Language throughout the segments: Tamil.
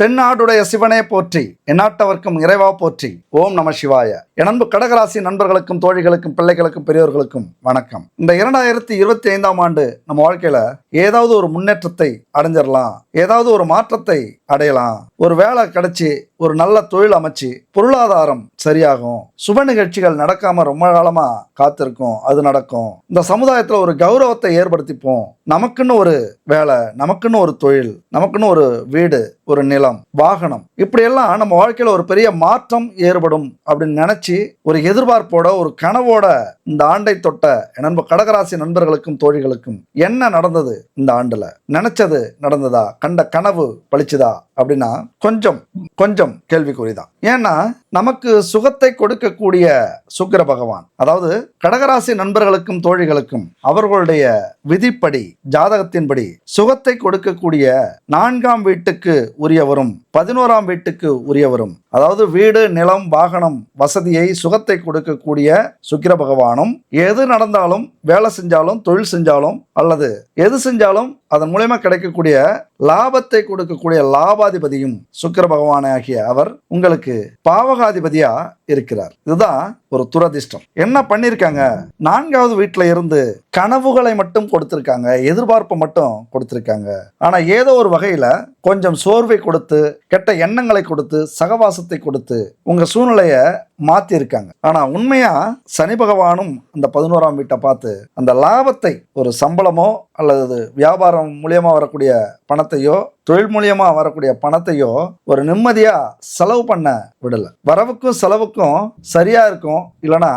தென்னாடுடைய சிவனே போற்றி எந்நாட்டவர்க்கும் இறைவா போற்றி. ஓம் நம சிவாய. எனன்பு கடகராசி நண்பர்களுக்கும் தோழிகளுக்கும் பிள்ளைகளுக்கும் பெரியோர்களுக்கும் வணக்கம். இந்த இரண்டாயிரத்தி இருபத்தி ஐந்தாம் ஆண்டு நம்ம வாழ்க்கையில ஏதாவது ஒரு முன்னேற்றத்தை அடைஞ்சிடலாம் ஏதாவது ஒரு மாற்றத்தை அடையலாம். ஒரு வேலை கிடைச்சி ஒரு நல்ல தொழில் அமைச்சு பொருளாதாரம் சரியாகும். சுப நிகழ்ச்சிகள் நடக்காம ரொம்ப காலமா காத்திருக்கும். அது நடக்கும். இந்த சமுதாயத்துல ஒரு கௌரவத்தை ஏற்படுத்திப்போம். நமக்குன்னு ஒரு வேலை நமக்குன்னு ஒரு தொழில் நமக்குன்னு ஒரு வீடு ஒரு நிலம் வாகனம் இப்படியெல்லாம் நம்ம வாழ்க்கையில ஒரு பெரிய மாற்றம் ஏற்படும் அப்படின்னு நினைச்சு ஒரு எதிர்பார்ப்போட ஒரு கனவோட இந்த ஆண்டை தொட்ட நண்ப கடகராசி நண்பர்களுக்கும் தோழிகளுக்கும் என்ன நடந்தது இந்த ஆண்டுல? நினைச்சது நடந்ததா? கண்ட கனவு பழிச்சுதா? அப்படின்னா கொஞ்சம் கொஞ்சம் கேள்விக்குறிதான். ஏன்னா நமக்கு சுகத்தை கொடுக்கக்கூடிய சுக்கிர பகவான் அதாவது கடகராசி நண்பர்களுக்கும் தோழிகளுக்கும் அவர்களுடைய விதிப்படி ஜாதகத்தின்படி சுகத்தை கொடுக்கக்கூடிய நான்காம் வீட்டுக்கு உரியவரும் பதினோராம் வீட்டுக்கு உரியவரும் அதாவது வீடு நிலம் வாகனம் வசதியை சுகத்தை கொடுக்கக்கூடிய சுக்கிர பகவானும் எது நடந்தாலும் வேலை செஞ்சாலும் தொழில் செஞ்சாலும் அல்லது எது செஞ்சாலும் அதன் மூலயமா கிடைக்கக்கூடிய லாபத்தை கொடுக்கக்கூடிய லாபாதிபதியும் சுக்கிர பகவானே ஆகிய அவர் உங்களுக்கு பாவகாதிபதியா இருக்கிறார். இதுதான் ஒரு துரதிர்ஷ்டம். என்ன பண்ணிருக்காங்க? நான்காவது வீட்டில் இருந்து கனவுகளை மட்டும் கொடுத்துருக்காங்க எதிர்பார்ப்பை மட்டும் கொடுத்துருக்காங்க. ஆனால் ஏதோ ஒரு வகையில் கொஞ்சம் சோர்வை கொடுத்து கெட்ட எண்ணங்களை கொடுத்து சகவாசத்தை கொடுத்து உங்கள் சூழ்நிலையை மாற்றியிருக்காங்க ஆனால் உண்மையாக சனி பகவானும் அந்த பதினோராம் வீட்டை பார்த்து அந்த லாபத்தை ஒரு சம்பளமோ அல்லது வியாபாரம் மூலியமாக வரக்கூடிய பணத்தையோ தொழில் மூலியமா வரக்கூடிய பணத்தையோ ஒரு நிம்மதியா செலவு பண்ண விடல. வரவுக்கும் செலவுக்கும் சரியா இருக்கும் இல்லைனா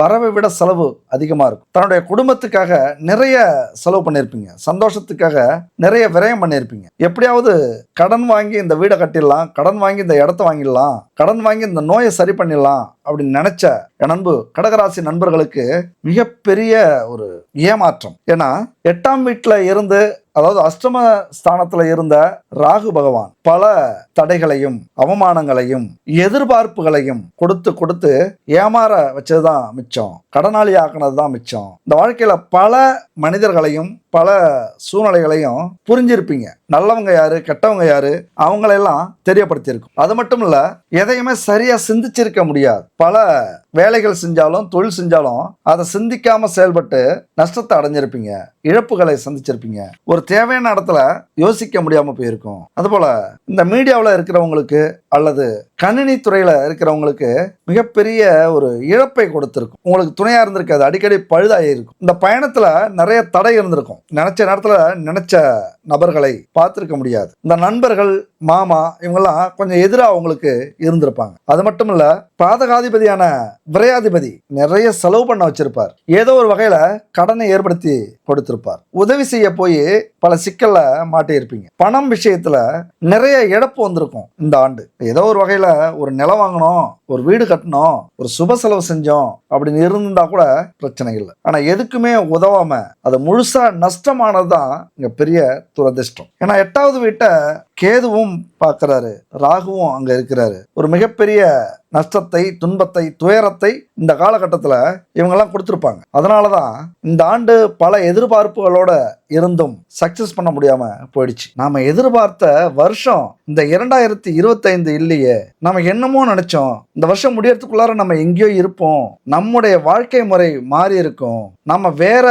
வரவை விட செலவு அதிகமா இருக்கும். தன்னுடைய குடும்பத்துக்காக நிறைய செலவு பண்ணியிருப்பீங்க சந்தோஷத்துக்காக நிறைய விரயம் பண்ணியிருப்பீங்க எப்படியாவது கடன் வாங்கி இந்த வீடை கட்டிடலாம் கடன் வாங்கி இந்த இடத்த வாங்கிடலாம் கடன் வாங்கி இந்த நோயை சரி பண்ணிடலாம் அப்படின்னு நினைச்ச என் அன்பு கடகராசி நண்பர்களுக்கு மிகப்பெரிய ஒரு ஏமாற்றம். ஏன்னா எட்டாம் வீட்டில் இருந்து அதாவது அஷ்டம ஸ்தானத்துல இருந்த ராகு பகவான் பல தடைகளையும் அவமானங்களையும் எதிர்பார்ப்புகளையும் கொடுத்து கொடுத்து ஏமாற வச்சதுதான் மிச்சம். கடனாளி ஆக்கினது தான் மிச்சம். இந்த வாழ்க்கையில பல மனிதர்களையும் பல சூழ்நிலைகளையும் புரிஞ்சிருப்பீங்க. நல்லவங்க யாரு கெட்டவங்க யாரு அவங்களெல்லாம் தெரியப்படுத்தியிருக்கும். அது மட்டும் இல்ல எதையுமே சரியா சிந்திச்சிருக்க முடியாது. பல வேலைகள் செஞ்சாலும் தொழில் செஞ்சாலும் அதை சிந்திக்காம செயல்பட்டு நஷ்டத்தை அடைஞ்சிருப்பீங்க. இழப்புகளை சந்திச்சிருப்பீங்க. ஒரு தேவையான இடத்துல யோசிக்க முடியாம போயிருக்கும். அதுபோல இந்த மீடியாவில் இருக்கிறவங்களுக்கு அல்லது கணினி துறையில இருக்கிறவங்களுக்கு மிகப்பெரிய ஒரு இழப்பை கொடுத்திருக்கும். உங்களுக்கு துணையா இருந்திருக்காது அடிக்கடி பழுதாயிருக்கும் இந்த பயணத்துல நிறைய தடை இருந்திருக்கும். நினச்ச நேரத்தில் நினச்ச நபர்களை பார்த்துருக்க முடியாது. இந்த நண்பர்கள் மாமா இவங்கெல்லாம் கொஞ்சம் எதிராக அவங்களுக்கு இருந்திருப்பாங்க. அது மட்டும் இல்ல பாதகாதிபதியான விரையாதிபதி நிறைய செலவு பண்ண வச்சிருப்பார். ஏதோ ஒரு வகையில கடனை ஏற்படுத்தி கொடுத்திருப்பார். உதவி செய்ய போய் பல சிக்கல்ல மாட்டியிருப்பீங்க. பணம் விஷயத்துல நிறைய இழப்பு வந்திருக்கும் இந்த ஆண்டு. ஏதோ ஒரு வகையில ஒரு நிலம் வாங்கணும் ஒரு வீடு கட்டணும் ஒரு சுப செலவு செஞ்சோம் அப்படின்னு இருந்தா கூட பிரச்சனை இல்லை. ஆனா எதுக்குமே உதவாம அது முழுசா நஷ்டமானதுதான் இங்க பெரிய துரதிர்ஷ்டம். ஏன்னா எட்டாவது வீட்டை கேதுவும் பார்க்குறாரு ராகுவும் அங்கே இருக்கிறாரு. ஒரு மிகப்பெரிய நஷ்டத்தை துன்பத்தை துயரத்தை இந்த காலகட்டத்தில் இவங்கெல்லாம் கொடுத்துருப்பாங்க. அதனால தான் இந்த ஆண்டு பல எதிர்பார்ப்புகளோட இருந்தும் சக்சஸ் பண்ண முடியாமல் போயிடுச்சு. நாம் எதிர்பார்த்த வருஷம் இந்த இரண்டாயிரத்தி இருபத்தைந்து இல்லையே நம்ம என்னமோ நினச்சோம். இந்த வருஷம் முடியறதுக்குள்ளார நம்ம எங்கேயோ இருப்போம். நம்முடைய வாழ்க்கை முறை மாறி இருக்கும். நம்ம வேற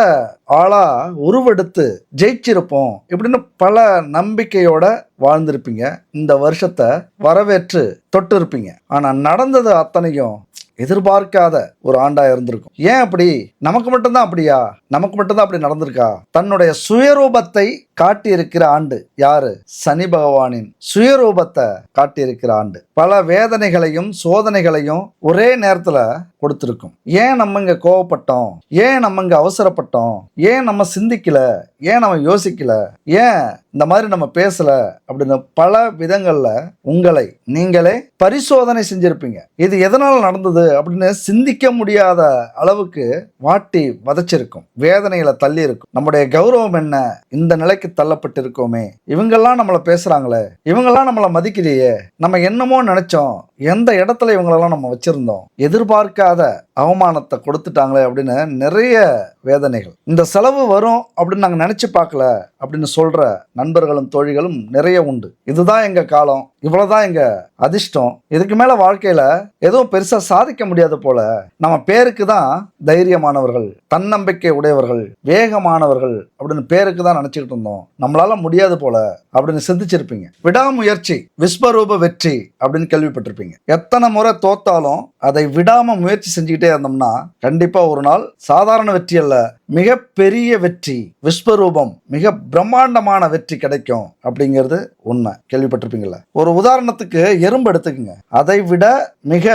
ஆளாக உருவெடுத்து ஜெயிச்சிருப்போம். இப்படின்னு பல நம்பிக்கையோட வாழ்ந்திருப்பீங்க. இந்த வருஷத்தை வரவேற்று தொட்டு இருப்பீங்க ஆனால் நடந்தது அத்தனையும் எதிர்பார்க்காத ஒரு ஆண்டா இருந்திருக்கும். ஏன் அப்படி? நமக்கு மட்டும்தான் அப்படியா? நமக்கு மட்டும்தான் அப்படி நடந்திருக்கா? தன்னுடைய சுயரூபத்தை காட்டியிருக்கிற ஆண்டு யாரு? சனி பகவானின் சுயரூபத்தை காட்டியிருக்கிற ஆண்டு. பல வேதனைகளையும் சோதனைகளையும் ஒரே நேரத்துல கொடுத்துருக்கும். ஏன் நம்ம இங்க கோவப்பட்டோம்? ஏன் நம்ம இங்க அவசரப்பட்டோம்? ஏன் நம்ம சிந்திக்கல? ஏன் நம்ம யோசிக்கல? ஏன் இந்த மாதிரி நம்ம பேசல? அப்படின்னு பல விதங்கள்ல உங்களை நீங்களே பரிசோதனை செஞ்சிருப்பீங்க. இது எதனால நடந்தது அப்படின்னு சிந்திக்க முடியாத அளவுக்கு வாட்டி வதச்சிருக்கும். வேதனைகளை தள்ளி இருக்கும் நம்முடைய கௌரவம் என்ன? இந்த நிலைக்கு தள்ளப்பட்டிருக்கோமே. இவங்கெல்லாம் நம்மளை பேசுறாங்களே. இவங்கெல்லாம் நம்மளை மதிக்கலையே. நம்ம என்னமோ நினைச்சோம். எந்த இடத்துல இவங்களெல்லாம் நம்ம வச்சிருந்தோம்? எதிர்பார்க்காத அவமானத்தை கொடுத்துட்டாங்களே அப்படின்னு நிறைய வேதனைகள். இந்த செலவு வரும் அப்படின்னு நாங்கள் நினச்சி பார்க்கல அப்படின்னு சொல்கிற நண்பர்களும் தோழிகளும் நிறைய உண்டு. இதுதான் எங்கள் காலம் இவ்வளோதான் எங்கள் அதிர்ஷ்டம். இதுக்கு மேலே வாழ்க்கையில் எதுவும் பெருசாக சாதிக்க முடியாது போல. நம்ம பேருக்கு தான் தைரியமானவர்கள் தன்னம்பிக்கை உடையவர்கள் வேகமானவர்கள் அப்படின்னு பேருக்கு தான் நினச்சிக்கிட்டு இருந்தோம். நம்மளால முடியாது போல அப்படின்னு சிந்திச்சிருப்பீங்க. விடாமுயற்சி விஸ்வரூப வெற்றி அப்படின்னு கேள்விப்பட்டிருப்பீங்க. எத்தனை முறை தோத்தாலும் அதை விடாமல் முயற்சி செஞ்சுக்கிட்டே இருந்தோம்னா கண்டிப்பாக ஒரு நாள் சாதாரண வெற்றி அல்ல மிகப்பெரிய வெற்றி விஸ்வரூபம் மிக பிரம்மாண்டமான வெற்றி கிடைக்கும் அப்படிங்கிறது உண்மை. கேள்விப்பட்டிருப்பீங்கல்ல? ஒரு உதாரணத்துக்கு எறும்பு எடுத்துக்கங்க. அதை விட மிக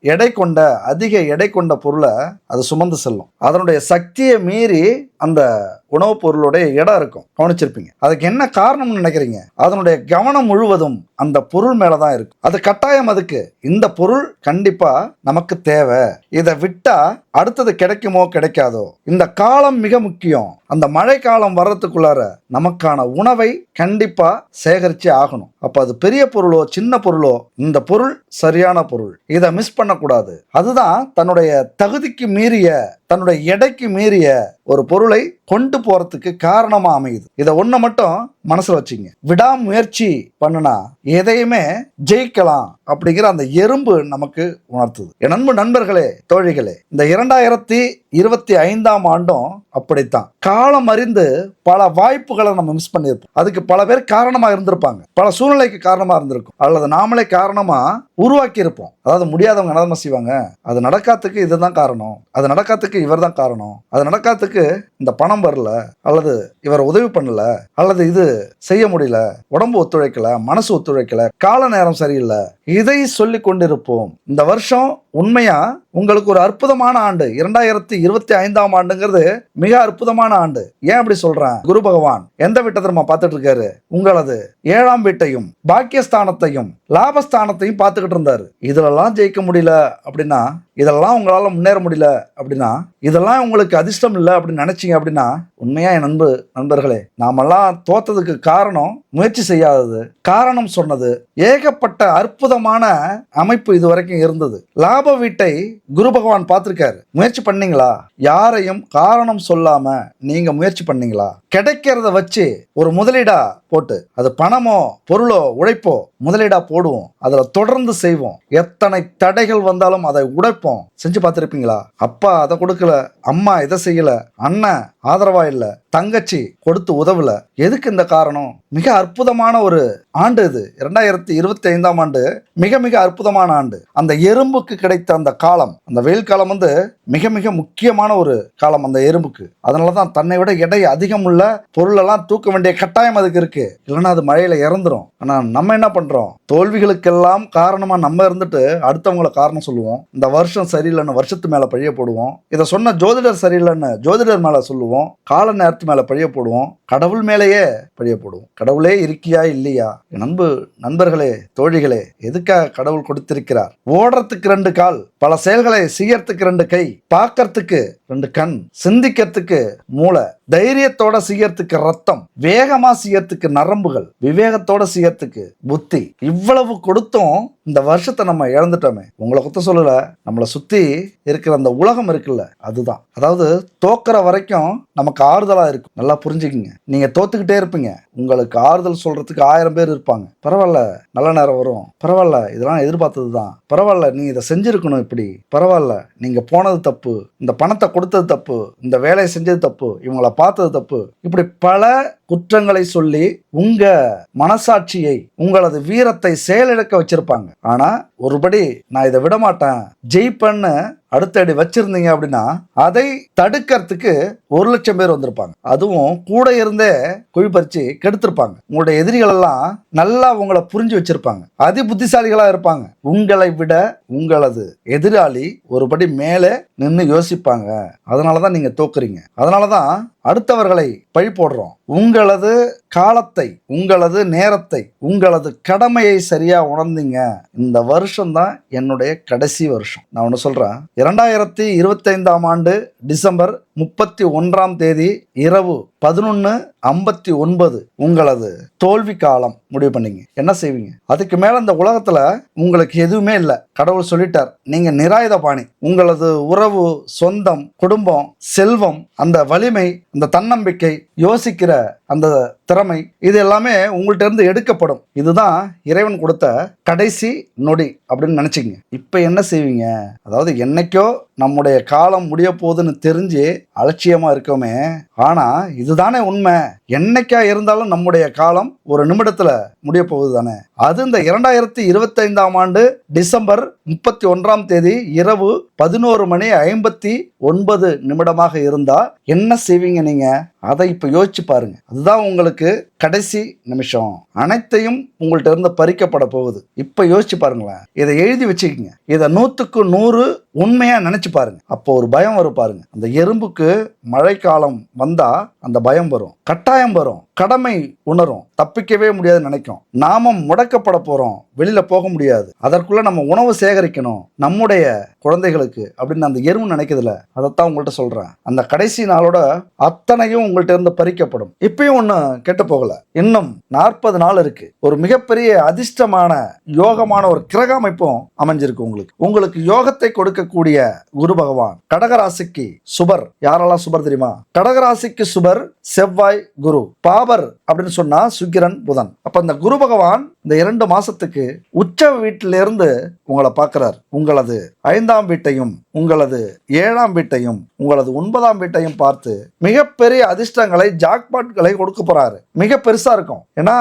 எடை கொண்ட அதிக எடை கொண்ட பொருளை அது சுமந்து செல்லும். அதனுடைய சக்தியை மீறி அந்த உணவுப் பொருளுடைய இடம் இருக்கும். கவனிச்சிருப்பீங்க. அதுக்கு என்ன காரணம்னு நினைக்கிறீங்க? அதனுடைய கவனம் முழுவதும் அந்த பொருள் மேல தான் இருக்கும். அது கட்டாயம் அதுக்கு. இந்த பொருள் கண்டிப்பா நமக்கு தேவை. இதை விட்டா அடுத்தது கிடைக்குமோ கிடைக்காதோ? இந்த காலம் மிக முக்கியம். அந்த மழை காலம் வர்றதுக்குள்ளார நமக்கான உணவை கண்டிப்பாக சேகரித்து ஆகணும். அப்போ அது பெரிய பொருளோ சின்ன பொருளோ இந்த பொருள் சரியான பொருள். இதை மிஸ் பண்ணக்கூடாது. அதுதான் தன்னுடைய தகுதிக்கு மீறிய தன்னுடைய எடைக்கு மீறிய ஒரு பொருளை கொண்டு போறதுக்கு காரணமா அமையுது. இதை ஒண்ணு மட்டும் மனசுல வச்சுங்க. விடாமுயற்சி பண்ணுனா எதையுமே ஜெயிக்கலாம் அப்படிங்கிற அந்த எறும்பு நமக்கு உணர்த்துது. என் அன்பு நண்பர்களே தோழிகளே இந்த இரண்டாயிரத்தி இருபத்தி ஐந்தாம் ஆண்டும் அப்படித்தான். காலம் அறிந்து பல வாய்ப்புகளை நம்ம மிஸ் பண்ணியிருப்போம். அதுக்கு பல பேர் காரணமா இருந்திருப்பாங்க. பல சூழ்நிலைக்கு காரணமா இருந்திருக்கும். அல்லது நாமளே காரணமா உருவாக்கி இருப்போம் அதாவது முடியாதவங்க என்ன செய்வாங்க? அது நடக்காததுக்கு இதுதான் காரணம். அது நடக்காததுக்கு இவர் தான் காரணம். அது நடக்காததுக்கு இந்த பணம் வரல அல்லது இவர் உதவி பண்ணல அல்லது இது செய்ய முடியல உடம்பு ஒத்துழைக்கல மனசு ஒத்துழைக்கல கால நேரம் சரியில்லை இதை சொல்லி கொண்டிருப்போம். இந்த வருஷம் உண்மையா? உங்களுக்கு ஒரு அற்புதமான ஆண்டு. இரண்டாயிரத்தி இருபத்தி ஐந்தாம் ஆண்டுங்கிறது மிக அற்புதமான ஆண்டு. ஏன் அப்படி சொல்றேன்? குரு பகவான் எந்த வீட்டை திரும்ப பார்த்துட்டு இருக்காரு? உங்களது ஏழாம் வீட்டையும் பாக்கியஸ்தானத்தையும் லாபஸ்தானத்தையும் பார்த்துக்கிட்டு இருந்தாரு. இதுலலாம் ஜெயிக்க முடியல அப்படின்னா இதெல்லாம் உங்களால் முன்னேற முடியல அப்படின்னா இதெல்லாம் உங்களுக்கு அதிர்ஷ்டம் இல்லை அப்படின்னு நினைச்சிங்க அப்படின்னா உண்மையா என் நண்பு நண்பர்களே நாமெல்லாம் தோத்ததுக்கு காரணம் முயற்சி செய்யாதது. காரணம் சொன்னது ஏகப்பட்ட அற்புதமான அமைப்பு இது வரைக்கும் இருந்தது. லாப வீட்டை குரு பகவான் பார்த்துருக்காரு. முயற்சி பண்ணீங்களா? யாரையும் காரணம் சொல்லாம நீங்க முயற்சி பண்ணீங்களா? கிடைக்கிறத வச்சு ஒரு முதலீடா போட்டு அது பணமோ பொருளோ உழைப்போ முதலீடா போடுவோம். அதுல தொடர்ந்து செய்வோம். எத்தனை தடைகள் வந்தாலும் அதை உடைப்போம். செஞ்சு பார்த்துருப்பீங்களா? அப்பா அதை கொடுக்கல அம்மா இதை செய்யல அண்ணன் இல்ல தங்கச்சி கொடுத்து உதவல. எதுக்கு இந்த காரணம்? மிக அற்புதமான ஒரு ஆண்டு இது. இரண்டாயிரத்தி இருபத்தி ஐந்தாம் ஆண்டு மிக மிக அற்புதமான ஆண்டு. அந்த எறும்புக்கு கிடைத்த அந்த காலம் அந்த வெயில் காலம் வந்து மிக மிக முக்கியமான ஒரு காலம் அந்த எறும்புக்கு. அதனால தான் தன்னை விட எடை அதிகம் உள்ள பொருளெல்லாம் தூக்க வேண்டிய கட்டாயம் அதுக்கு இருக்கு. இல்லைன்னா அது மழையில இறந்துரும். ஆனா நம்ம என்ன பண்றோம்? தோல்விகளுக்கெல்லாம் காரணமா நம்ம இருந்துட்டு அடுத்தவங்களை காரணம் சொல்லுவோம். இந்த வருஷம் சரியில்லைன்னு வருஷத்து மேல பழிய போடுவோம். இதை சொன்ன ஜோதிடர் சரியில்லைன்னு ஜோதிடர் மேல சொல்லுவோம். கால நேரத்து மேலே பழைய போடுவோம். கடவுள் மேலேயே பழிய போடுவோம் கடவுளே இருக்கியா இல்லையா? நண்பு நண்பர்களே தோழிகளே எதுக்காக கடவுள் கொடுத்திருக்கிறார்? ஓடுறதுக்கு ரெண்டு கால் பல செயல்களை செய்யறதுக்கு ரெண்டு கை பார்க்கறதுக்கு ரெண்டு கண் சிந்திக்கிறதுக்கு மூளை தைரியத்தோட செய்யறதுக்கு ரத்தம் வேகமா செய்யறதுக்கு நரம்புகள் விவேகத்தோட செய்யறதுக்கு புத்தி. இவ்வளவு கொடுத்தும் இந்த வருஷத்தை நம்ம இழந்துட்டோமே. உங்களை குத்த சொல்லல நம்மளை சுத்தி இருக்கிற அந்த உலகம் இருக்குல்ல அதுதான். அதாவது தோக்குற வரைக்கும் நமக்கு ஆறுதலா இருக்கும். நல்லா புரிஞ்சுக்கிங்க. நீங்கள் தோத்துக்கிட்டே இருப்பீங்க. உங்களுக்கு ஆறுதல் சொல்றதுக்கு ஆயிரம் பேர் இருப்பாங்க. பரவாயில்ல நல்ல நேரம் வரும். பரவாயில்ல இதெல்லாம் எதிர்பார்த்தது தான் பரவாயில்ல நீ இதை செஞ்சிருக்கணும் இப்படி. பரவாயில்ல நீங்க போனது தப்பு இந்த பணத்தை கொடுத்தது தப்பு இந்த வேலையை செஞ்சது தப்பு இவங்களை பார்த்தது தப்பு. இப்படி பல குற்றங்களை சொல்லி உங்க மனசாட்சியை உங்களது வீரத்தை செயலிழக்க வச்சிருப்பாங்க. ஆனா ஒருபடி நான் இதை விடமாட்டேன். ஜெயிப்பன்னு ஜெயிப்பேன்னு அடுத்தடி வச்சிருந்தீங்க அப்படின்னா அதை தடுக்கிறதுக்கு ஒரு லட்சம் பேர் வந்திருப்பாங்க. அதுவும் கூட இருந்தே குழி பறிச்சு கெடுத்திருப்பாங்க. உங்களுடைய எதிரிகள் எல்லாம் நல்லா உங்களை புரிஞ்சு வச்சிருப்பாங்க. அதி புத்திசாலிகளா இருப்பாங்க. உங்களை விட உங்களது எதிராளி ஒருபடி மேலே நின்று யோசிப்பாங்க. அதனாலதான் நீங்க தோக்குறீங்க. அதனாலதான் அடுத்தவர்களை பழி போடுறோம். உங்களது காலத்தை உங்களது நேரத்தை உங்களது கடமையை சரியா உணர்ந்தீங்க. இந்த வருஷம் தான் என்னுடைய கடைசி வருஷம். நான் ஒன்று சொல்றேன். இரண்டாயிரத்தி இருபத்தைந்தாம் ஆண்டு டிசம்பர் முப்பத்தி ஒன்றாம் தேதி இரவு பதினொன்று ஐம்பத்தி ஒன்பது உங்களது தோல்வி காலம் முடிவு பண்ணீங்க. என்ன செய்வீங்க? அதுக்கு மேல இந்த உலகத்துல உங்களுக்கு எதுவுமே இல்லை. கடவுள் சொல்லிட்டார். நீங்க நிராயுத பாணி உங்களது உறவு சொந்தம் குடும்பம் செல்வம் அந்த வலிமை அந்த தன்னம்பிக்கை யோசிக்கிற அந்த திறமை இது எல்லாமே உங்கள்ட்ட இருந்து எடுக்கப்படும். இதுதான் இறைவன் கொடுத்த கடைசி நொடி அப்படின்னு நினச்சிங்க இப்போ என்ன செய்வீங்க? அதாவது என்னைக்கோ நம்முடைய காலம் முடிய போகுதுன்னு தெரிஞ்சு அலட்சியமா இருக்கோமே. ஆனா இதுதானே உண்மை. என்னைக்கா இருந்தாலும் நம்முடைய காலம் ஒரு நிமிடத்துல முடிய போகுது தானே அது இந்த இரண்டாயிரத்தி இருபத்தைந்தாம் ஆண்டு டிசம்பர் முப்பத்தி ஒன்றாம் தேதி இரவு பதினோரு மணி ஐம்பத்தி ஒன்பது நிமிடமாக இருந்தா என்ன செய்வீங்க நீங்க? அதை இப்ப யோசிச்சு பாருங்க. அதுதான் உங்களுக்கு கடைசி நிமிஷம். அனைத்தையும் உங்கள்ட்ட இருந்து பறிக்கப்பட போகுது. இப்ப யோசிச்சு பாருங்களேன். இதை எழுதி வச்சுக்கோங்க. இதை நூத்துக்கு நூறு உண்மையா நினைச்சு பாருங்க. அப்போ ஒரு பயம் வரும் பாருங்க. அந்த எறும்புக்கு மழைக்காலம் வந்தா அந்த பயம் வரும். கட்டாயம் வரும். கடமை உணரும். தப்பிக்கவே முடியாதுன்னு நினைக்கும். நாம முடக்கப்பட போறோம். வெளியில போக முடியாது. அதற்குள்ள நம்ம உணவு சேகரிக்கணும். நம்முடைய குழந்தைகளுக்கு அப்படின்னு அந்த எறும்பு நினைக்கிறதுல அதைத்தான் உங்கள்கிட்ட சொல்றேன். அந்த கடைசி நாளோட அத்தனையும் உங்கள்கிட்ட இருந்து பறிக்கப்படும். இப்பயும் ஒன்றும் கெட்டு போகல இன்னும் நாற்பது நாள் இருக்கு. ஒரு மிகப்பெரிய அதிர்ஷ்டமான யோகமான ஒரு கிரக அமைப்பும் அமைஞ்சிருக்கு உங்களுக்கு. உங்களுக்கு யோகத்தை கொடுக்கக்கூடிய குரு பகவான் கடகராசிக்கு சுபர். யாரெல்லாம் சுபர் தெரியுமா? கடகராசிக்கு சுபர் செவ்வாய் குரு. பாபர் அப்படின்னு சொன்னா சுக்கிரன் புதன். அப்ப இந்த குரு பகவான் இந்த இரண்டு மாசத்துக்கு உச்ச வீட்டிலிருந்து உங்களை பார்க்கிறார். உங்களது ஐந்தாம் வீட்டையும் உங்களது ஏழாம் வீட்டையும் உங்களது ஒன்பதாம் வீட்டையும் பார்த்து மிகப்பெரிய அதிர்ஷ்டங்களை ஜாக்பாட்களை கொடுக்க போறாரு. மிக பெருசா இருக்கும். ஏன்னா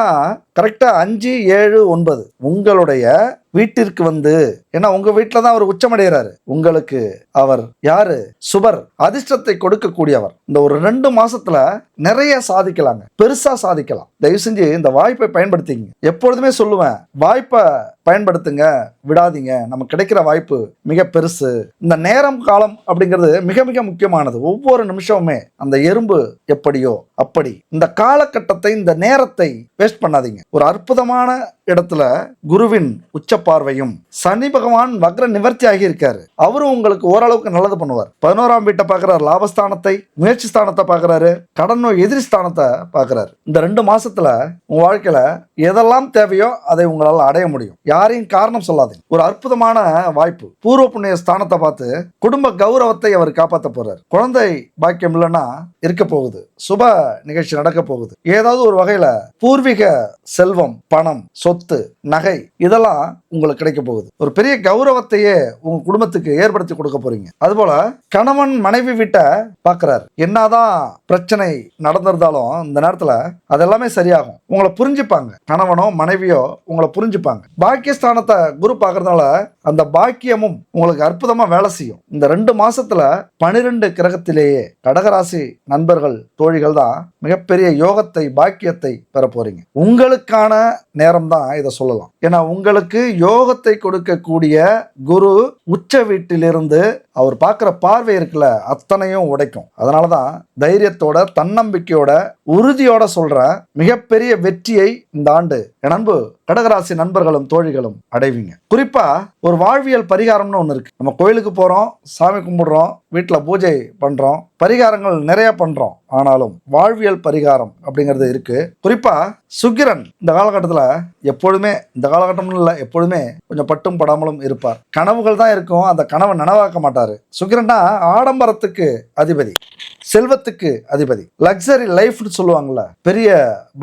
கரெக்டா அஞ்சு ஏழு ஒன்பது உங்களுடைய வீட்டிற்கு வந்து ஏன்னா உங்க வீட்டில் தான் அவர் உச்சமடைகிறாரு. உங்களுக்கு அவர் யாரு? சுபர் அதிர்ஷ்டத்தை கொடுக்கக்கூடியவர். இந்த ஒரு ரெண்டு மாசத்துல நிறைய சாதிக்கலாங்க. பெருசா சாதிக்கலாம். தயவு செஞ்சு இந்த வாய்ப்பை பயன்படுத்திங்க எப்பொழுதுமே சொல்லுவேன் வாய்ப்பை பயன்படுத்துங்க விடாதீங்க. நமக்கு கிடைக்கிற வாய்ப்பு மிக பெருசு. இந்த நேரம் காலம் அப்படிங்கிறது மிக மிக முக்கியமானது. ஒவ்வொரு நிமிஷமுமே அந்த எறும்பு எப்படியோ அப்படி. இந்த காலகட்டத்தை இந்த நேரத்தை வேஸ்ட் பண்ணாதீங்க. ஒரு அற்புதமான இடத்துல குருவின் உச்ச பார்வையும் சனி பகவான் வக்ர நிவர்த்தி ஆகி இருக்காரு. அவரும் உங்களுக்கு ஓரளவுக்கு நல்லது பண்ணுவார். பதினோராம் வீட்டை பார்க்கறாரு லாபஸ்தானத்தை முயற்சி ஸ்தானத்தை பார்க்கறாரு கடன் நோய் எதிரி ஸ்தானத்தை பார்க்கறாரு. இந்த ரெண்டு மாசத்துல உங்க வாழ்க்கையில எதெல்லாம் தேவையோ அதை உங்களால் அடைய முடியும். யாரையும் காரணம் சொல்லாதீங்க. ஒரு அற்புதமான வாய்ப்பு. பூர்வ புண்ணிய ஸ்தானத்தை பார்த்து குடும்ப கௌரவத்தை அவர் காப்பாற்ற போறார். குழந்தை பாக்கியம் இல்லைன்னா இருக்க போகுது. சுப நிகழ்ச்சி நடக்க போகுது. ஏதாவது ஒரு வகையில பூர்வீக செல்வம் பணம் சொத்து நகை இதெல்லாம் உங்களுக்கு கிடைக்க போகுது. ஒரு பெரிய கௌரவத்தையே உங்க குடும்பத்துக்கு ஏற்படுத்தி கொடுக்க போறீங்க. அதுபோல கணவன் மனைவி வீட்டை பாக்குறாரு. என்னதான் பிரச்சனை நடந்திருந்தாலும் இந்த நேரத்துல அதெல்லாமே சரியாகும். உங்களை புரிஞ்சுப்பாங்க. கணவனோ மனைவியோ உங்களை புரிஞ்சுப்பாங்க. பாக்கியஸ்தானத்தை குரு பார்க்கறதுனால அந்த பாக்கியமும் உங்களுக்கு அற்புதமா வேலை செய்யும். இந்த ரெண்டு மாசத்துல பனிரெண்டு கிரகத்திலேயே கடகராசி நண்பர்கள் தோழிகள் தான் மிகப்பெரிய யோகத்தை பாக்கியத்தை பெற போறீங்க. உங்களுக்கான நேரம் தான் இதை சொல்லலாம். ஏன்னா உங்களுக்கு யோகத்தை கொடுக்கக்கூடிய குரு உச்ச வீட்டிலிருந்து அவர் பார்க்குற பார்வை இருக்குல்ல அத்தனையும் உடைக்கும். அதனால தான் தைரியத்தோட தன்னம்பிக்கையோட உறுதியோட சொல்கிற மிகப்பெரிய வெற்றியை இந்த ஆண்டு என் அன்பு கடகராசி நண்பர்களும் தோழிகளும் அடைவீங்க. குறிப்பா ஒரு வாழ்வியல் பரிகாரம்னு ஒன்று இருக்கு. நம்ம கோயிலுக்கு போறோம் சாமி கும்பிடுறோம் வீட்டில் பூஜை பண்றோம் பரிகாரங்கள் நிறைய பண்றோம். ஆனாலும் வாழ்வியல் பரிகாரம் அப்படிங்கிறது இருக்கு. குறிப்பா சுக்கிரன் இந்த காலகட்டத்தில் எப்பொழுதுமே இந்த காலகட்டம்னு இல்லை எப்பொழுதுமே கொஞ்சம் பட்டும் படாமலும் இருப்பார். கனவுகள் தான் இருக்கும். அந்த கனவை நனவாக்க மாட்டார். சுக்கிரன்னா ஆடம்பரத்துக்கு அதிபதி செல்வத்துக்கு அதிபதி லக்ஸரி லைஃப்னு சொல்லுவாங்கல்ல பெரிய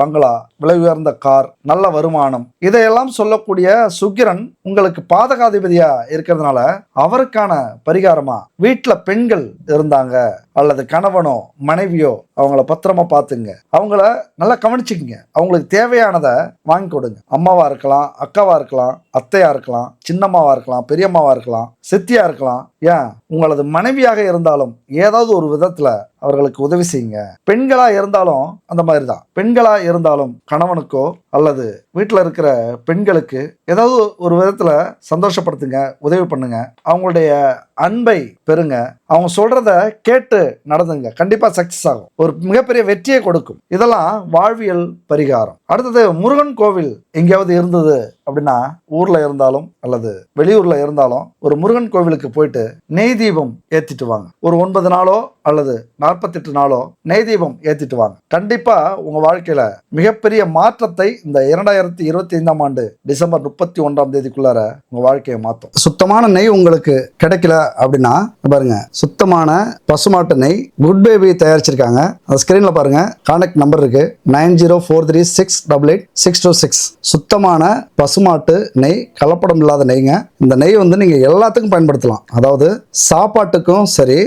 பங்களா விலை உயர்ந்த கார் நல்ல வருமானம். இதையெல்லாம் சொல்லக்கூடிய சுக்கிரன் உங்களுக்கு பாதகாதிபதியாக இருக்கிறதுனால அவருக்கான பரிகாரமாக வீட்டில் பெண்கள் இருந்தாங்க. அல்லது கணவனோ மனைவியோ அவங்கள பத்திரமா பார்த்துங்க. அவங்கள நல்லா கவனிச்சுக்குங்க. அவங்களுக்கு தேவையானதை வாங்கி கொடுங்க. அம்மாவா இருக்கலாம் அக்காவா இருக்கலாம் அத்தையா இருக்கலாம் சின்னம்மாவா இருக்கலாம் பெரியம்மாவா இருக்கலாம் சித்தியா இருக்கலாம். ஏன்? உங்களது மனைவியாக இருந்தாலும் ஏதாவது ஒரு விதத்துல அவர்களுக்கு உதவி செய்யுங்க. பெண்களா இருந்தாலும் அந்த மாதிரி தான் பெண்களா இருந்தாலும் கணவனுக்கோ அல்லது வீட்டில் இருக்கிற பெண்களுக்கு ஏதாவது ஒரு விதத்தில் சந்தோஷப்படுத்துங்க உதவி பண்ணுங்க. அவங்களுடைய அன்பை பெறுங்க. அவங்க சொல்றத கேட்டு நடந்துங்க. கண்டிப்பாக சக்சஸ் ஆகும். ஒரு மிகப்பெரிய வெற்றியை கொடுக்கும். இதெல்லாம் வாழ்வியல் பரிகாரம். அடுத்தது முருகன் கோவில் எங்கேயாவது இருந்தது அப்படின்னா ஊர்ல இருந்தாலும் அல்லது வெளியூர்ல இருந்தாலும் ஒரு முருகன் கோவிலுக்கு போயிட்டு நெய் தீபம் ஏத்திட்டு வாங்க. ஒரு ஒன்பது நாளோ அல்லது நாற்பத்தெட்டு நாளோ நெய் தீபம் ஏத்திட்டு வாங்க. கண்டிப்பா உங்க வாழ்க்கையில மிகப்பெரிய மாற்றத்தை இந்த இரண்டாயிரத்தி இருபத்தி ஐந்தாம் ஆண்டு டிசம்பர் முப்பத்தி ஒன்றாம் தேதிக்குள்ளார உங்க வாழ்க்கையை மாற்றும் சுத்தமான நெய் உங்களுக்கு கிடைக்கல அப்படின்னா பாருங்க சுத்தமான பசுமாட்டு நெய் குட் பேபி தயாரிச்சிருக்காங்க. அந்த ஸ்கிரீன்ல பாருங்க கான்டாக்ட் நம்பர் இருக்கு. Nine zero four three six double eight six two six சுத்தமான பசுமாட்டு நெய் கலப்படம் இல்லாத நெய்ங்க. இந்த நெய் வந்து நீங்கள் எல்லாத்துக்கும் பயன்படுத்தலாம். அதாவது சாப்பாட்டுக்கும் சரி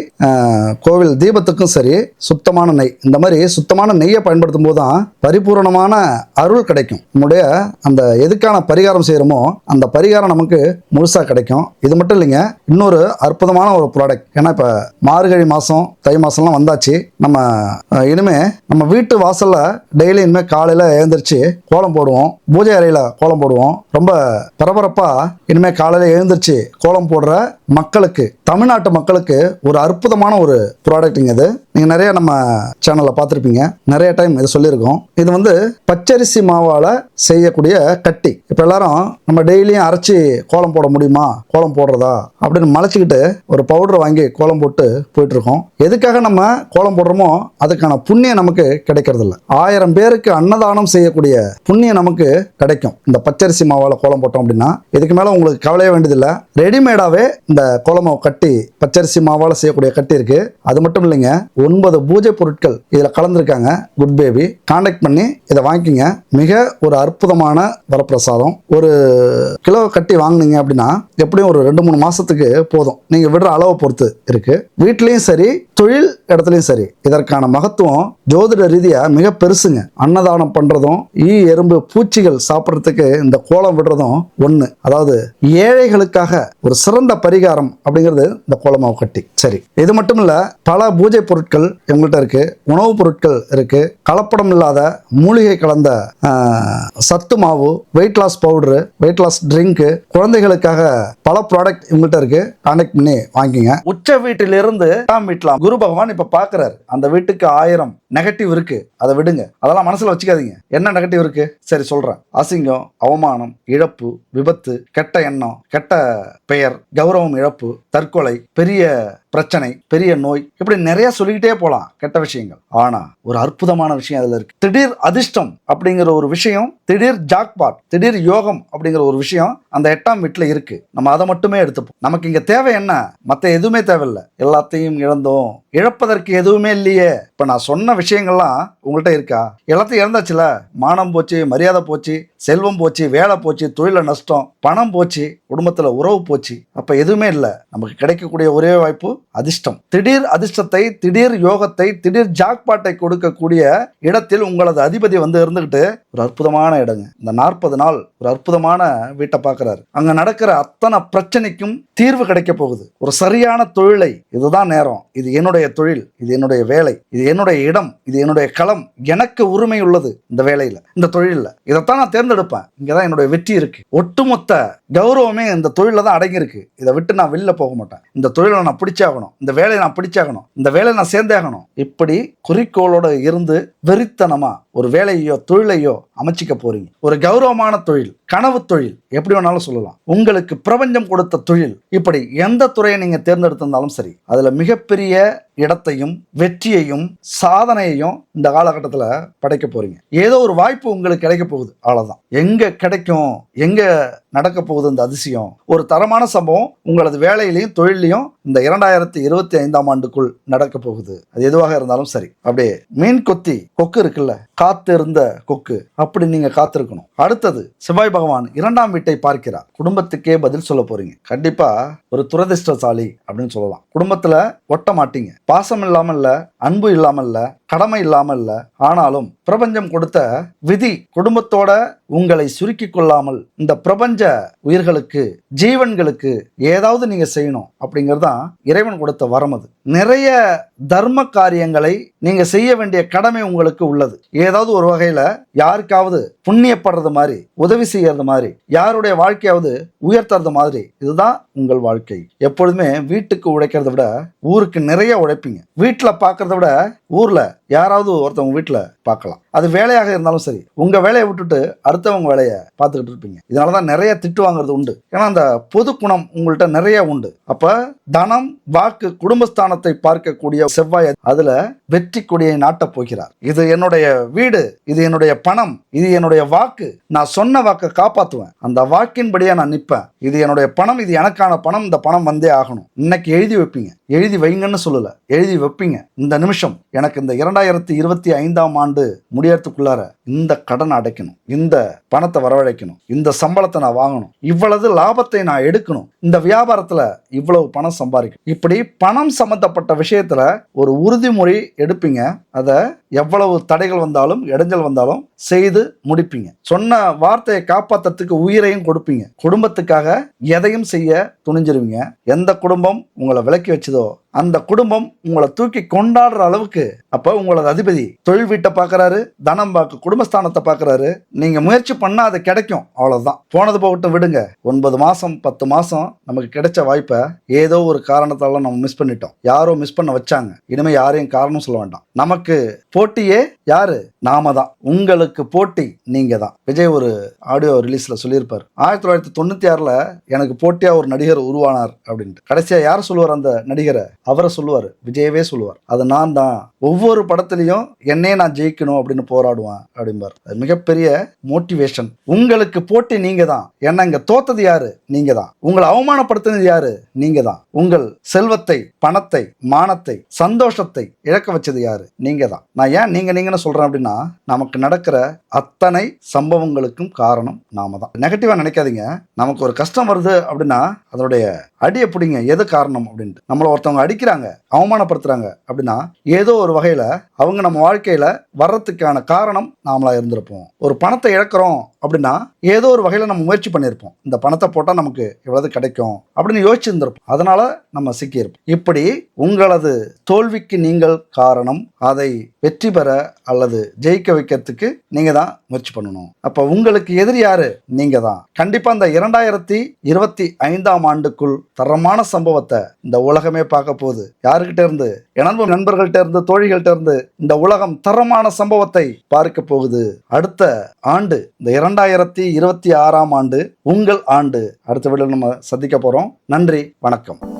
கோவில் தீபத்துக்கும் சரி சுத்தமான நெய். இந்த மாதிரி சுத்தமான நெய்யை பயன்படுத்தும் போது தான் பரிபூரணமான அருள் கிடைக்கும். நம்முடைய அந்த எதுக்கான பரிகாரம் செய்கிறோமோ அந்த பரிகாரம் நமக்கு முழுசாக கிடைக்கும். இது மட்டும் இல்லைங்க இன்னொரு அற்புதமான ஒரு ப்ராடக்ட் ஏன்னா இப்போ மார்கழி மாதம் தை மாதம்லாம் வந்தாச்சு. நம்ம இனிமே நம்ம வீட்டு வாசலில் டெய்லி இனிமேல் காலையில் எழுந்திரிச்சு கோலம் போடுவோம். பூஜை அறையில் கோலம் போடுவோம். ரொம்ப பரபரப்பாக இனிமேல் காலையில் எழுந்திரிச்சு கோலம் போடுற மக்களுக்கு தமிழ்நாட்டு மக்களுக்கு ஒரு அற்புதமான ஒரு ப்ராடக்ட்டுங்க இது. நீங்கள் நிறைய நம்ம சேனலில் பார்த்துருப்பீங்க. நிறைய டைம் இது சொல்லியிருக்கோம். இது வந்து பச்சரிசி மாவால் செய்யக்கூடிய கட்டி. இப்போ எல்லாரும் நம்ம டெய்லியும் அரைச்சி கோலம் போட முடியுமா? கோலம் போடுறதா? அப்படின்னு மலைச்சிக்கிட்டு ஒரு பவுடர் வாங்கி கோலம் போட்டு போயிட்டுருக்கோம். எதுக்காக நம்ம கோலம் போடுறோமோ அதுக்கான புண்ணியம் நமக்கு கிடைக்கிறதில்ல. ஆயிரம் பேருக்கு அன்னதானம் செய்ய செய்யக்கூடிய புண்ணியம் நமக்கு கிடைக்கும். இந்த பச்சரிசி மாவால் கோலம் போட்டோம் அப்படின்னா இதுக்கு மேலே உங்களுக்கு கவலைய வேண்டியதில்லை. ரெடிமேடாகவே இந்த கோலமாவு கட்டி பச்சரிசி மாவால் செய்யக்கூடிய கட்டி இருக்கு. அது மட்டும் இல்லைங்க ஒன்பது பூஜை பொருட்கள் இதில் கலந்துருக்காங்க. குட் பேபி காண்டாக்ட் பண்ணி இதை வாங்கிக்கிங்க. மிக ஒரு அற்புதமான வரப்பிரசாதம். ஒரு கிலோ கட்டி வாங்குனீங்க அப்படின்னா எப்படியும் ஒரு ரெண்டு மூணு மாசத்துக்கு போதும். நீங்க விடுற அளவை பொறுத்து இருக்கு. வீட்லயும் சரி தொழில் இடத்துலையும் சரி இதற்கான மகத்துவம் ஜோதிட ரீதியாக மிக பெருசுங்க. அன்னதானம் பண்ணுறதும் ஈ எறும்பு பூச்சிகள் சாப்பிட்றதுக்கு இந்த கோலம் விடுறதும் ஒன்று அதாவது ஏழைகளுக்காக ஒரு சிறந்த பரிகாரம் அப்படிங்கிறது இந்த கோலமாவு கட்டி. சரி இது மட்டும் இல்லை பல பூஜை பொருட்கள் எங்கள்கிட்ட இருக்கு உணவுப் பொருட்கள் இருக்குது கலப்படம் இல்லாத மூலிகை கலந்த சத்து மாவு weight loss powder weight loss drink குழந்தைகளுக்காக பல ப்ராடக்ட் இவங்கள்ட்ட இருக்கு. கான்டாக்ட் பண்ணி வாங்கிங்க. உச்ச வீட்டிலிருந்து வீட்டில் குரு பகவான் இப்போ பார்க்குறாரு அந்த வீட்டுக்கு ஆயிரம் நெகட்டிவ் இருக்கு. அதை விடுங்க. அதெல்லாம் மனசில் வச்சுக்காதீங்க. என்ன நெகட்டிவ் இருக்கு? சரி சொல்கிறேன் அசிங்கம் அவமானம் இழப்பு விபத்து கெட்ட எண்ணம் கெட்ட பெயர் கௌரவம் இழப்பு தற்கொலை பெரிய பிரச்சனை பெரிய நோய் இப்படி நிறைய சொல்லிக்கிட்டே போகலாம் கெட்ட விஷயங்கள். ஆனா ஒரு அற்புதமான விஷயம் அதுல இருக்கு. திடீர் அதிர்ஷ்டம் அப்படிங்கிற ஒரு விஷயம் திடீர் ஜாக்பாட் திடீர் யோகம் அப்படிங்கிற ஒரு விஷயம் அந்த எட்டாம் வீட்டுல இருக்கு. நம்ம அதை மட்டுமே எடுத்துப்போம். நமக்கு இங்க தேவை என்ன? மத்த எதுவுமே தேவையில்லை. எல்லாத்தையும் இழந்தோம். இழப்பதற்கு எதுவுமே இல்லையே. இப்ப நான் சொன்ன விஷயங்கள்லாம் உங்கள்கிட்ட இருக்கா? எல்லாத்தையும் இழந்தாச்சுல. மானம் போச்சு மரியாதை போச்சு செல்வம் போச்சு வேலை போச்சு தொழில நஷ்டம் பணம் போச்சு குடும்பத்துல உறவு போச்சு. அப்ப எதுவுமே இல்லை. நமக்கு கிடைக்கக்கூடிய ஒரே வாய்ப்பு அதிர்ஷ்டம். திடீர் அதிர்ஷ்டத்தை திடீர் யோகத்தை திடீர் ஜாக்பாட்டை கொடுக்கக்கூடிய இடத்தில் உங்களது அதிபதி வந்து இருந்துகிட்டு ஒரு அற்புதமான இடங்க. இந்த நாற்பது நாள் ஒரு அற்புதமான வீட்டை பார்க்குறாரு அங்க நடக்கிற அத்தனை பிரச்சனைக்கும் தீர்வு கிடைக்க போகுது. ஒரு சரியான தொழிலை. இதுதான் நேரம். இது என்னுடைய தொழில் இது என்னுடைய வேலை இது என்னுடைய இடம் இது என்னுடைய களம் எனக்கு உரிமை உள்ளது இந்த வேலையில இந்த தொழிலில். இதைத்தான் நான் தேர்ந்தெடுப்பேன். இங்கதான் என்னுடைய வெற்றி இருக்கு. ஒட்டுமொத்த கௌரவமே இந்த தொழில தான் அடங்கியிருக்கு. இதை விட்டு நான் வெளில போக மாட்டேன். இந்த தொழிலை நான் பிடிச்சாகணும் இந்த வேலையை நான் பிடிச்சாகணும் இந்த வேலையை நான் சேர்ந்தாகணும் இப்படி குறிக்கோளோட இருந்து வெறித்தனமா ஒரு வேலையோ தொழிலையோ அமைச்சிக்க போறீங்க. ஒரு கௌரவமான தொழில் கனவு தொழில் எப்படி வேணாலும் சொல்லலாம். உங்களுக்கு பிரபஞ்சம் கொடுத்த தொழில். இப்படி எந்த துறையை நீங்க தேர்ந்தெடுத்திருந்தாலும் சரி அதுல மிகப்பெரிய இடத்தையும் வெற்றியையும் சாதனையையும் இந்த காலகட்டத்தில் படைக்க போறீங்க. ஏதோ ஒரு வாய்ப்பு உங்களுக்கு கிடைக்க போகுது. அவ்வளவுதான். எங்க கிடைக்கும் எங்க நடக்க போகுது இந்த அதிசயம். ஒரு தரமான சம்பவம் உங்களது வேலையிலையும் தொழிலையும் இந்த இரண்டாயிரத்தி இருபத்தி ஐந்தாம் ஆண்டுக்குள் நடக்க போகுது. அது எதுவாக இருந்தாலும் சரி. அப்படியே மீன் கொத்தி கொக்கு இருக்குல்ல காத்து இருந்த கொக்கு அப்படி நீங்க காத்திருக்கணும். அடுத்தது செவ்வாய் பகவான் இரண்டாம் வீட்டை பார்க்கிறார். குடும்பத்துக்கே பதில் சொல்ல போறீங்க. கண்டிப்பா ஒரு துரதிர்ஷ்டசாலி அப்படின்னு சொல்லலாம். குடும்பத்துல ஒட்ட மாட்டீங்க. பாசம் இல்லாமல் அன்பு இல்லாமல் கடமை இல்லாமல் இல்லை ஆனாலும் பிரபஞ்சம் கொடுத்த விதி குடும்பத்தோட உங்களை சுருக்கி கொள்ளாமல் இந்த பிரபஞ்ச உயிர்களுக்கு ஜீவன்களுக்கு ஏதாவது நீங்க செய்யணும் அப்படிங்கிறது தான் இறைவன் கொடுத்த வரம் அது. நிறைய தர்ம காரியங்களை நீங்க செய்ய வேண்டிய கடமை உங்களுக்கு உள்ளது. ஏதாவது ஒரு வகையில யாருக்காவது புண்ணியப்படுறது மாதிரி உதவி செய்யறது மாதிரி யாருடைய வாழ்க்கையாவது உயர்த்துறது மாதிரி இதுதான் உங்கள் வாழ்க்கை. எப்பொழுதுமே வீட்டுக்கு உழைக்கிறத விட ஊருக்கு நிறைய உழைப்பீங்க. வீட்டில் பார்க்கறத விட ஊரில் யாராவது ஒருத்தவங்க வீட்டில் பார்க்கலாம். அது வேலையாக இருந்தாலும் சரி உங்க வேலையை விட்டுட்டு அடுத்தவங்க வேலையை பார்த்துக்கிட்டு இருப்பீங்க. இதனால தான் நிறைய திட்டு வாங்குறது உண்டு. ஏன்னா அந்த பொது குணம் உங்கள்கிட்ட நிறைய உண்டு. அப்ப தனம் வாக்கு குடும்பஸ்தானத்தை பார்க்கக்கூடிய செவ்வாய் அதுல வெற்றி கொடியை நாட்டப் போகிறார். இது என்னுடைய வீடு இது என்னுடைய பணம் இது என்னுடைய வாக்கு. நான் சொன்ன வாக்கை காப்பாற்றுவேன் அந்த வாக்கின்படியே நான் நிற்பேன். இது என்னுடைய பணம் இது எனக்கான பணம் இந்த பணம் வந்தே ஆகணும். இன்னைக்கு எழுதி வைப்பீங்க. எழுதி வைங்கன்னு சொல்லல. எழுதி வைப்பீங்க. இந்த நிமிஷம் எனக்கு இந்த இரண்டாயிரத்தி இருபத்தி ஐந்தாம் ஆண்டு முடியறதுக்குள்ளார இந்த கடன் அடைக்கணும் இந்த பணத்தை வரவழைக்கணும் இந்த சம்பளத்தை நான் வாங்கணும் இவ்வளவு லாபத்தை நான் எடுக்கணும் இந்த வியாபாரத்துல இவ்வளவு பணம் சம்பாதிக்கணும். இப்படி பணம் சம்பந்தப்பட்ட விஷயத்துல ஒரு உறுதிமொழி எடுப்பீங்க. அதை எவ்வளவு தடைகள் வந்தாலும் இடைஞ்சல் வந்தாலும் செய்து முடிப்பீங்க. சொன்ன வார்த்தையை காப்பாற்றுறதுக்கு உயிரையும் கொடுப்பீங்க. குடும்பத்துக்காக எதையும் செய்ய துணிஞ்சிருவீங்க. எந்த குடும்பம் உங்களை விலக்கி வச்சதோ அந்த குடும்பம் உங்களை தூக்கி கொண்டாடுற அளவுக்கு அப்ப உங்களோட அதிபதி தொழில் வீட்டை பார்க்குறாரு தனம் பார்க்க குடும்பஸ்தானத்தை பார்க்குறாரு நீங்க முயற்சி பண்ணா அது கிடைக்கும். அவ்வளவுதான். போனது போகட்டும் விடுங்க. ஒன்பது மாசம் பத்து மாசம் நமக்கு கிடைச்ச வாய்ப்பை ஏதோ ஒரு காரணத்தால நம்ம மிஸ் பண்ணிட்டோம். யாரோ மிஸ் பண்ண வச்சாங்க. இனிமே யாரையும் காரணம் சொல்ல வேண்டாம். நமக்கு போட்டியே யாரு? நாம தான். உங்களுக்கு போட்டி நீங்க தான். விஜய் ஒரு ஆடியோ ரிலீஸ்ல சொல்லியிருப்பார். ஆயிரத்தி தொள்ளாயிரத்தி தொண்ணூத்தி ஆறுல எனக்கு போட்டியா ஒரு நடிகர் உருவானார் அப்படின்ட்டு. கடைசியா யார் சொல்லுவார் அந்த நடிகரை? அவரை சொல்லுவார். விஜயவே சொல்லுவார். அது நான் தான். ஒவ்வொரு படத்துலையும் என்னையே நான் ஜெயிக்கணும் அப்படின்னு போராடுவேன் அப்படிம்பார். அது மிகப்பெரிய மோட்டிவேஷன் உங்களுக்கு போட்டி நீங்க தான். என்ன இங்க தோத்தது யாரு? நீங்க தான். உங்களை அவமானப்படுத்தினது யாரு? நீங்க தான். உங்கள் செல்வத்தை பணத்தை மானத்தை சந்தோஷத்தை இழக்க வச்சது யாரு? நீங்க தான். நான் ஏன் நீங்க நீங்கன்னு சொல்றேன் அப்படின்னா நமக்கு நடக்கிற அத்தனை சம்பவங்களுக்கும் காரணம் நாம தான். நெகட்டிவா நினைக்காதீங்க. நமக்கு ஒரு கஷ்டம் வருது அப்படின்னா அதனுடைய அடி எப்படிங்க எது காரணம் அப்படின்ட்டு. நம்மளை ஒருத்தவங்க அடிக்கிறாங்க அவமானப்படுத்துறாங்க அப்படின்னா ஏதோ ஒரு வகையில அவங்க நம்ம வாழ்க்கையில வர்றதுக்கான காரணம் நாமளா இருந்திருப்போம். ஒரு பணத்தை இழக்கிறோம் அப்படின்னா ஏதோ ஒரு வகையில நம்ம முயற்சி பண்ணியிருப்போம். இந்த பணத்தை போட்டா நமக்கு எவ்வளவு கிடைக்கும் அப்படின்னு யோசிச்சிருந்திருப்போம். அதனால நம்ம சிக்கியிருப்போம். இப்படி உங்களது தோல்விக்கு நீங்கள் காரணம் அதை வெற்றி பெற அல்லது ஜெயிக்க வைக்கிறதுக்கு நீங்க தான் முயற்சி பண்ணணும். அப்ப உங்களுக்கு எதிரி யாரு? நீங்க தான். கண்டிப்பா இந்த இரண்டாயிரத்தி இருபத்தி ஐந்தாம் ஆண்டுக்குள் தரமான சம்பவத்தை இந்த உலகமே பார்க்க போகுது. யாருக்கிட்ட இருந்து? எனது நண்பர்கள்ட்ட இருந்து தோழிகள்ட்ட இருந்து இந்த உலகம் தரமான சம்பவத்தை பார்க்க போகுது. அடுத்த ஆண்டு இந்த இரண்டாயிரத்தி இருபத்தி ஆறாம் ஆண்டு உங்கள் ஆண்டு. அடுத்த வீடியோ நம்ம சந்திக்க போறோம். நன்றி வணக்கம்.